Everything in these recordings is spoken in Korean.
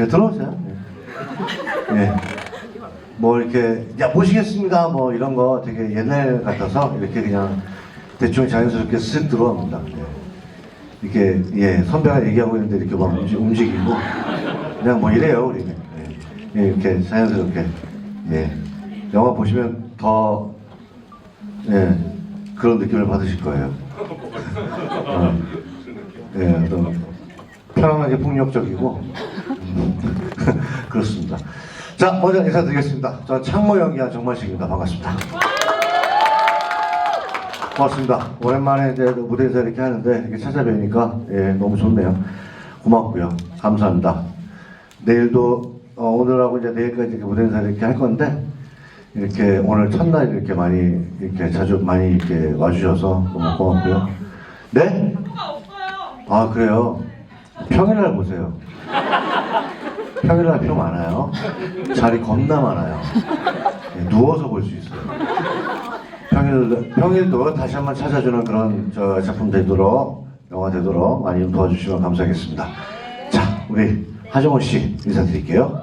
네, 들어오세요. 예. 예. 뭐 이렇게 야 모시겠습니다 뭐 이런 거 되게 옛날 같아서 이렇게 그냥 대충 자연스럽게 쓱 들어옵니다. 예. 이렇게 예 선배가 얘기하고 있는데 이렇게 막 움직, 움직이고 그냥 뭐 이래요 우리는 예. 예, 이렇게 자연스럽게 예 영화 보시면 더 예, 그런 느낌을 받으실 거예요. 어, 예, 어떤 편안하게 폭력적이고 음, 그렇습니다. 자, 먼저 인사드리겠습니다. 저는 창모 연기한 정만식입니다. 반갑습니다. 고맙습니다. 오랜만에 이제 무대에서 이렇게 하는데 이렇게 찾아뵈니까 예, 너무 좋네요. 고맙고요. 감사합니다. 내일도 어, 오늘하고 이제 내일까지 이렇게 무대 인사 이렇게 할 건데 이렇게 오늘 첫날 이렇게 많이 이렇게 자주 많이 이렇게 와주셔서 너무 고맙고요. 네? 아 그래요. 평일날 보세요. 평일날 표 많아요. 자리 겁나 많아요. 예, 누워서 볼 수 있어요. 평일 평일도 다시 한번 찾아주는 그런 저 작품 되도록 영화 되도록 많이 좀 도와주시면 감사하겠습니다. 자, 우리 하정우 씨 인사드릴게요.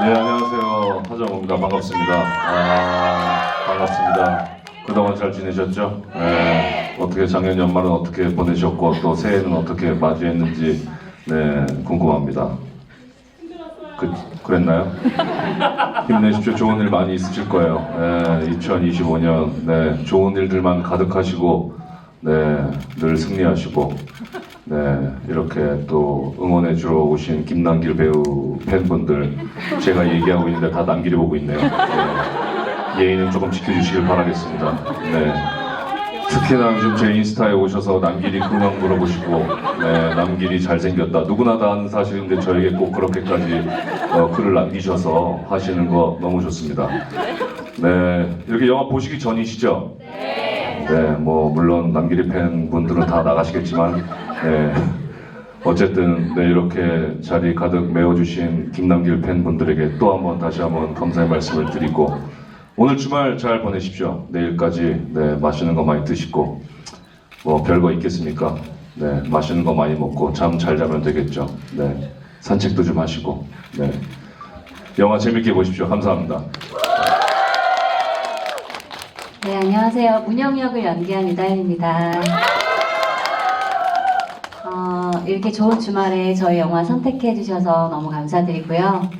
네, 안녕하세요. 하정우입니다. 반갑습니다. 아, 반갑습니다. 그동안 잘 지내셨죠? 네, 어떻게 작년 연말은 어떻게 보내셨고 또 새해는 어떻게 맞이했는지 네, 궁금합니다. 그, 그랬나요? 힘내십시오. 좋은 일 많이 있으실 거예요. 네, 2025년 네, 좋은 일들만 가득하시고 네, 늘 승리하시고 네, 이렇게 또 응원해 주러 오신 김남길 배우 팬분들 제가 얘기하고 있는데 다 남길이 보고 있네요. 네, 예의는 조금 지켜주시길 바라겠습니다. 네. 특히나 요즘 제 인스타에 오셔서 남길이 근황 물어보시고 네, 남길이 잘생겼다. 누구나 다 아는 사실인데 저에게 꼭 그렇게까지 어, 글을 남기셔서 하시는 거 너무 좋습니다. 네 이렇게 영화 보시기 전이시죠? 네, 뭐 물론 남길이 팬분들은 다 나가시겠지만 네, 어쨌든 네, 이렇게 자리 가득 메워주신 김남길 팬분들에게 또 한번 다시 한번 감사의 말씀을 드리고 오늘 주말 잘 보내십시오. 내일까지 네, 맛있는 거 많이 드시고 뭐 별거 있겠습니까? 네, 맛있는 거 많이 먹고 잠 잘 자면 되겠죠. 네, 산책도 좀 하시고 네, 영화 재밌게 보십시오. 감사합니다. 네, 안녕하세요. 문영 역을 연기한 이다현입니다. 어, 이렇게 좋은 주말에 저희 영화 선택해 주셔서 너무 감사드리고요.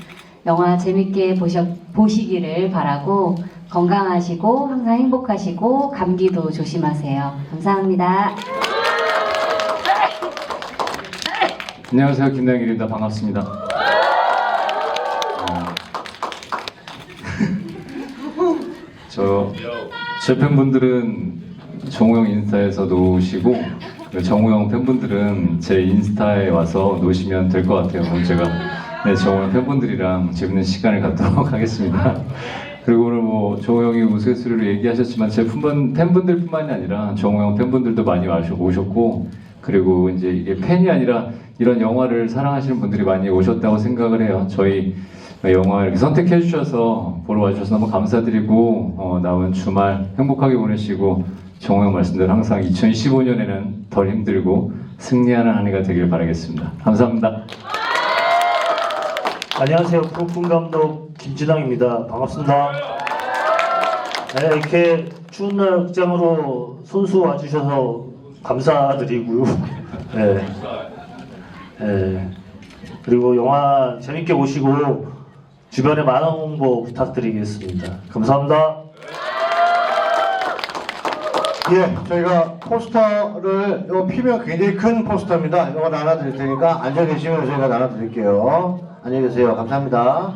영화 재밌게 보셔, 보시기를 바라고 건강하시고 항상 행복하시고 감기도 조심하세요. 감사합니다. 안녕하세요. 김남길입니다. 반갑습니다. 어, 저 제 팬분들은 정우영 인스타에서 놓으시고 정우영 팬분들은 제 인스타에 와서 놓으시면 될 것 같아요. 제가 네, 정우영 팬분들이랑 재밌는 시간을 갖도록 하겠습니다 그리고 오늘 뭐 정우영이 우스갯소리로 얘기하셨지만 제 팬분, 팬분들뿐만이 아니라 정우영 팬분들도 많이 오셨고 그리고 이제 이게 팬이 아니라 이런 영화를 사랑하시는 분들이 많이 오셨다고 생각을 해요. 저희 영화 이렇게 선택해 주셔서 보러 와주셔서 너무 감사드리고 어, 남은 주말 행복하게 보내시고 정우영 말씀대로 항상 2015년에는 덜 힘들고 승리하는 한 해가 되길 바라겠습니다. 감사합니다. 안녕하세요. 프로품 감독 김진왕입니다. 반갑습니다. 네, 이렇게 추운 날 극장으로 손수 와주셔서 감사드리고요. 네. 네. 그리고 영화 재밌게 보시고 주변에 많은 홍보 부탁드리겠습니다. 감사합니다. 예, 저희가 포스터를 이거 피면 굉장히 큰 포스터입니다. 이거 나눠드릴 테니까 앉아 계시면 저희가 나눠드릴게요. 안녕히 계세요. 감사합니다.